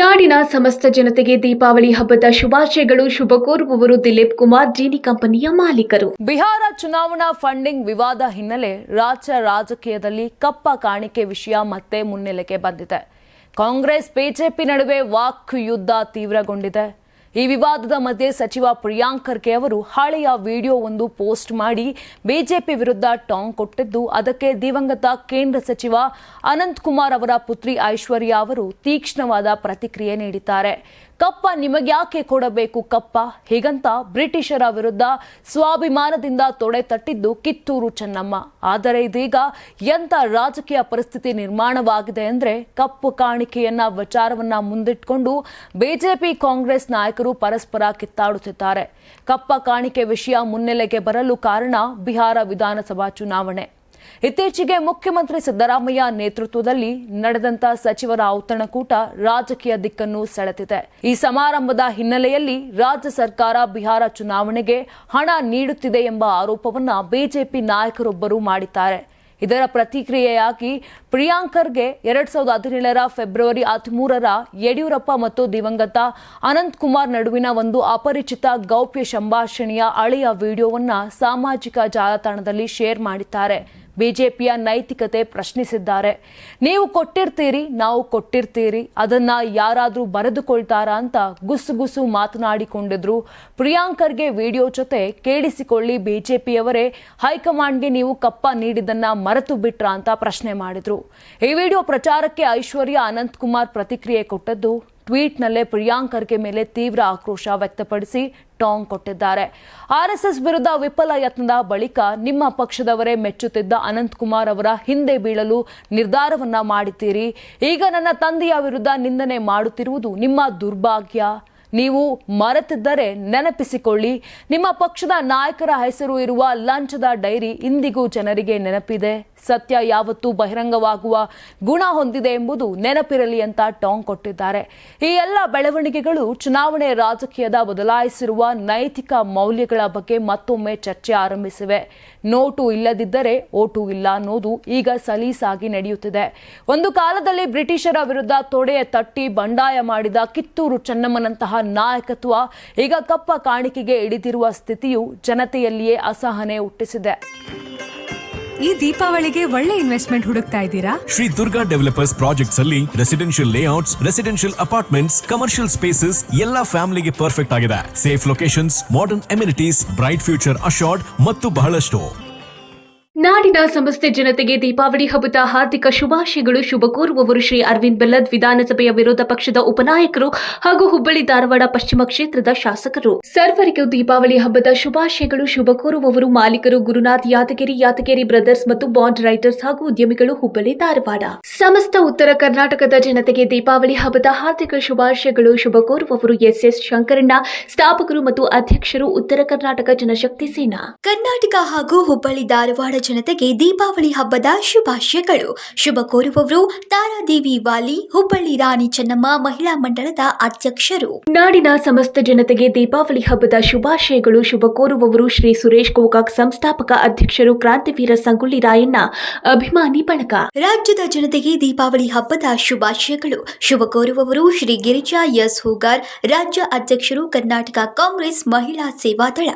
ನಾಡಿನ ಸಮಸ್ತ ಜನತೆಗೆ ದೀಪಾವಳಿ ಹಬ್ಬದ ಶುಭಾಶಯಗಳು ಶುಭ ಕೋರುವವರು ದಿಲೀಪ್ ಕುಮಾರ್, ಜೀನಿ ಕಂಪನಿಯ ಮಾಲೀಕರು. ಬಿಹಾರ ಚುನಾವಣಾ ಫಂಡಿಂಗ್ ವಿವಾದ ಹಿನ್ನೆಲೆ ರಾಜ್ಯ ರಾಜಕೀಯದಲ್ಲಿ ಕಪ್ಪ ಕಾಣಿಕೆ ವಿಷಯ ಮತ್ತೆ ಮುನ್ನೆಲೆಗೆ ಬಂದಿದೆ. ಕಾಂಗ್ರೆಸ್, ಬಿಜೆಪಿ ನಡುವೆ ವಾಕ್ ಯುದ್ಧ ತೀವ್ರಗೊಂಡಿದೆ. ಈ ವಿವಾದದ ಮಧ್ಯೆ ಸಚಿವ ಪ್ರಿಯಾಂಕ್ ಖರ್ಗೆ ಅವರು ಹಳೆಯ ವಿಡಿಯೋ ಒಂದು ಪೋಸ್ಟ್ ಮಾಡಿ ಬಿಜೆಪಿ ವಿರುದ್ಧ ಟಾಂಗ್ ಕೊಟ್ಟಿದ್ದು, ಅದಕ್ಕೆ ದಿವಂಗತ ಕೇಂದ್ರ ಸಚಿವ ಅನಂತ್ ಕುಮಾರ್ ಅವರ ಪುತ್ರಿ ಐಶ್ವರ್ಯ ಅವರು ತೀಕ್ಷ್ಣವಾದ ಪ್ರತಿಕ್ರಿಯೆ ನೀಡಿದ್ದಾರೆ. ಕಪ್ಪ ನಿಮಗ್ಯಾಕೆ ಕೊಡಬೇಕು ಕಪ್ಪ? ಹೀಗಂತ ಬ್ರಿಟಿಷರ ವಿರುದ್ಧ ಸ್ವಾಭಿಮಾನದಿಂದ ತೊಡೆ ತಟ್ಟಿದ್ದು ಕಿತ್ತೂರು ಚೆನ್ನಮ್ಮ. ಆದರೆ ಇದೀಗ ಎಂಥ ರಾಜಕೀಯ ಪರಿಸ್ಥಿತಿ ನಿರ್ಮಾಣವಾಗಿದೆ ಅಂದ್ರೆ ಕಪ್ಪು ಕಾಣಿಕೆಯನ್ನ ವಿಚಾರವನ್ನ ಮುಂದಿಟ್ಕೊಂಡು ಬಿಜೆಪಿ ಕಾಂಗ್ರೆಸ್ ನಾಯಕರು ಪರಸ್ಪರ ಕಿತ್ತಾಡುತ್ತಿದ್ದಾರೆ. ಕಪ್ಪ ಕಾಣಿಕೆ ವಿಷಯ ಮುನ್ನೆಲೆಗೆ ಬರಲು ಕಾರಣ ಬಿಹಾರ ವಿಧಾನಸಭಾ ಚುನಾವಣೆ. ಇತ್ತೀಚೆಗೆ ಮುಖ್ಯಮಂತ್ರಿ ಸಿದ್ದರಾಮಯ್ಯ ನೇತೃತ್ವದಲ್ಲಿ ನಡೆದಂತ ಸಚಿವರ ಔತಣಕೂಟ ರಾಜಕೀಯ ದಿಕ್ಕನ್ನು ಸೆಳೆತಿದೆ ಈ ಸಮಾರಂಭದ ಹಿನ್ನೆಲೆಯಲ್ಲಿ ರಾಜ್ಯ ಸರ್ಕಾರ ಬಿಹಾರ ಚುನಾವಣೆಗೆ ಹಣ ನೀಡುತ್ತಿದೆ ಎಂಬ ಆರೋಪವನ್ನ ಬಿಜೆಪಿ ನಾಯಕರೊಬ್ಬರು ಮಾಡಿದ್ದಾರೆ. ಇದರ ಪ್ರತಿಕ್ರಿಯೆಯಾಗಿ ಪ್ರಿಯಾಂಕರ್ಗೆ ಎರಡ್ ಸಾವಿರದ ಹದಿನೇಳರ ಫೆಬ್ರವರಿ ಹದಿಮೂರರ ಯಡಿಯೂರಪ್ಪ ಮತ್ತು ದಿವಂಗತ ಅನಂತ್ ಕುಮಾರ್ ನಡುವಿನ ಒಂದು ಅಪರಿಚಿತ ಗೌಪ್ಯ ಸಂಭಾಷಣೆಯ ಹಳೆಯ ವಿಡಿಯೋವನ್ನು ಸಾಮಾಜಿಕ ಜಾಲತಾಣದಲ್ಲಿ ಶೇರ್ ಮಾಡಿದ್ದಾರೆ. ಬಿಜೆಪಿಯ ನೈತಿಕತೆ ಪ್ರಶ್ನಿಸಿದ್ದಾರೆ. ನೀವು ಕೊಟ್ಟಿರ್ತೀರಿ, ನಾವು ಕೊಟ್ಟಿರ್ತೀರಿ, ಅದನ್ನ ಯಾರಾದರೂ ಬರೆದುಕೊಳ್ತಾರಾ ಅಂತ ಗುಸು ಗುಸು ಮಾತನಾಡಿಕೊಂಡಿದ್ರು. ಪ್ರಿಯಾಂಕರ್ಗೆ ವಿಡಿಯೋ ಜೊತೆ ಕೇಳಿಸಿಕೊಳ್ಳಿ, ಬಿಜೆಪಿಯವರೇ, ಹೈಕಮಾಂಡ್ಗೆ ನೀವು ಕಪ್ಪ ನೀಡಿದ್ದನ್ನ ಮರೆತು ಬಿಟ್ರಾ ಅಂತ ಪ್ರಶ್ನೆ ಮಾಡಿದ್ರು. ಈ ವಿಡಿಯೋ ಪ್ರಚಾರಕ್ಕೆ ಐಶ್ವರ್ಯ ಅನಂತಕುಮಾರ್ ಪ್ರತಿಕ್ರಿಯೆ ಕೊಟ್ಟದ್ದು ಟ್ವೀಟ್ನಲ್ಲೇ ಪ್ರಿಯಾಂಕರ್ಗೆ ಮೇಲೆ ತೀವ್ರ ಆಕ್ರೋಶ ವ್ಯಕ್ತಪಡಿಸಿ ಟಾಂಗ್ ಕೊಟ್ಟಿದ್ದಾರೆ. ಆರ್ಎಸ್ಎಸ್ ವಿರುದ್ಧ ವಿಫಲ ಯತ್ನದ ಬಳಿಕ ನಿಮ್ಮ ಪಕ್ಷದವರೇ ಮೆಚ್ಚುತ್ತಿದ್ದ ಅನಂತಕುಮಾರ್ ಅವರ ಹಿಂದೆ ಬೀಳಲು ನಿರ್ಧಾರವನ್ನ ಮಾಡಿದ್ದೀರಿ. ಈಗ ನನ್ನ ತಂದೆಯ ವಿರುದ್ಧ ನಿಂದನೆ ಮಾಡುತ್ತಿರುವುದು ನಿಮ್ಮ ದುರ್ಭಾಗ್ಯ. ನೀವು ಮರೆತಿದ್ದರೆ ನೆನಪಿಸಿಕೊಳ್ಳಿ. ನಿಮ್ಮ ಪಕ್ಷದ ನಾಯಕರ ಹೆಸರು ಇರುವ ಲಂಚದ ಡೈರಿ ಇಂದಿಗೂ ಜನರಿಗೆ ನೆನಪಿದೆ. ಸತ್ಯ ಯಾವತ್ತೂ ಬಹಿರಂಗವಾಗುವ ಗುಣ ಹೊಂದಿದೆ ಎಂಬುದು ನೆನಪಿರಲಿ ಅಂತ ಟಾಂಗ್ ಕೊಟ್ಟಿದ್ದಾರೆ. ಈ ಎಲ್ಲ ಬೆಳವಣಿಗೆಗಳು ಚುನಾವಣೆ ರಾಜಕೀಯದ ಬದಲಾಯಿಸಿರುವ ನೈತಿಕ ಮೌಲ್ಯಗಳ ಬಗ್ಗೆ ಮತ್ತೊಮ್ಮೆ ಚರ್ಚೆ ಆರಂಭಿಸಿವೆ. ನೋಟು ಇಲ್ಲದಿದ್ದರೆ ಓಟು ಇಲ್ಲ ಅನ್ನೋದು ಈಗ ಸಲೀಸಾಗಿ ನಡೆಯುತ್ತಿದೆ. ಒಂದು ಕಾಲದಲ್ಲಿ ಬ್ರಿಟಿಷರ ವಿರುದ್ಧ ತೊಡೆ ತಟ್ಟಿ ಬಂಡಾಯ ಮಾಡಿದ ಕಿತ್ತೂರು ಚೆನ್ನಮ್ಮನಂತಹ ನಾಯಕತ್ವ. ಈಗ ಕಪ್ಪ ಕಾಣಿಕೆಗೆ ಇಳಿದಿರುವ ಸ್ಥಿತಿಯು ಜನತೆಯಲ್ಲಿಯೇ ಅಸಹನೆ ಹುಟ್ಟಿಸಿದೆ. ಈ ದೀಪಾವಳಿಗೆ ಒಳ್ಳೆ ಇನ್ವೆಸ್ಟ್ಮೆಂಟ್ ಹುಡುಕ್ತಾ ಇದ್ದೀರಾ? ಶ್ರೀ ದುರ್ಗಾ ಡೆವಲಪರ್ಸ್ ಪ್ರಾಜೆಕ್ಟ್ಸ್ ಅಲ್ಲಿ residential layouts residential apartments commercial spaces ಎಲ್ಲ ಫ್ಯಾಮಿಲಿಗೆ ಪರ್ಫೆಕ್ಟ್ ಆಗಿದೆ. Safe locations modern amenities bright future assured ಮತ್ತು ಬಹಳಷ್ಟು. ನಾಡಿನ ಸಮಸ್ತ ಜನತೆಗೆ ದೀಪಾವಳಿ ಹಬ್ಬದ ಹಾರ್ದಿಕ ಶುಭಾಶಯಗಳು. ಶುಭ ಕೋರುವವರು ಶ್ರೀ ಅರವಿಂದ್ ಬೆಲ್ಲದ್ ವಿಧಾನಸಭೆಯ ವಿರೋಧ ಪಕ್ಷದ ಉಪನಾಯಕರು ಹಾಗೂ ಹುಬ್ಬಳ್ಳಿ ಧಾರವಾಡ ಪಶ್ಚಿಮ ಕ್ಷೇತ್ರದ ಶಾಸಕರು. ಸರ್ವರಿಗೂ ದೀಪಾವಳಿ ಹಬ್ಬದ ಶುಭಾಶಯಗಳು. ಶುಭ ಕೋರುವವರು ಮಾಲೀಕರು ಗುರುನಾಥ್ ಯಾದಗಿರಿ ಯಾದಗಿರಿ ಬ್ರದರ್ಸ್ ಮತ್ತು ಬಾಂಡ್ ರೈಟರ್ಸ್ ಹಾಗೂ ಉದ್ಯಮಿಗಳು ಹುಬ್ಬಳ್ಳಿ ಧಾರವಾಡ. ಸಮಸ್ತ ಉತ್ತರ ಕರ್ನಾಟಕದ ಜನತೆಗೆ ದೀಪಾವಳಿ ಹಬ್ಬದ ಹಾರ್ದಿಕ ಶುಭಾಶಯಗಳು. ಶುಭ ಕೋರುವವರು ಎಸ್ ಎಸ್ ಶಂಕರಣ್ಣ, ಸ್ಥಾಪಕರು ಮತ್ತು ಅಧ್ಯಕ್ಷರು ಉತ್ತರ ಕರ್ನಾಟಕ ಜನಶಕ್ತಿ ಸೇನಾ. ಕರ್ನಾಟಕ ಹಾಗೂ ಹುಬ್ಬಳ್ಳಿ ಧಾರವಾಡ ಜನತೆಗೆ ದೀಪಾವಳಿ ಹಬ್ಬದ ಶುಭಾಶಯಗಳು. ಶುಭ ಕೋರುವವರು ತಾರಾದೇವಿ ವಾಲಿ ಹುಬ್ಬಳ್ಳಿ ರಾಣಿ ಚೆನ್ನಮ್ಮ ಮಹಿಳಾ ಮಂಡಳದ ಅಧ್ಯಕ್ಷರು. ನಾಡಿನ ಸಮಸ್ತ ಜನತೆಗೆ ದೀಪಾವಳಿ ಹಬ್ಬದ ಶುಭಾಶಯಗಳು. ಶುಭ ಕೋರುವವರು ಶ್ರೀ ಸುರೇಶ್ ಗೋಕಾಕ್ ಸಂಸ್ಥಾಪಕ ಅಧ್ಯಕ್ಷರು ಕ್ರಾಂತಿವೀರ ಸಂಗೊಳ್ಳಿ ರಾಯಣ್ಣ ಅಭಿಮಾನಿ ಬಳಗ. ರಾಜ್ಯದ ಜನತೆಗೆ ದೀಪಾವಳಿ ಹಬ್ಬದ ಶುಭಾಶಯಗಳು. ಶುಭ ಕೋರುವವರು ಶ್ರೀ ಗಿರಿಜಾ ಎಸ್. ಹೂಗಾರ್ ರಾಜ್ಯ ಅಧ್ಯಕ್ಷರು ಕರ್ನಾಟಕ ಕಾಂಗ್ರೆಸ್ ಮಹಿಳಾ ಸೇವಾದಳ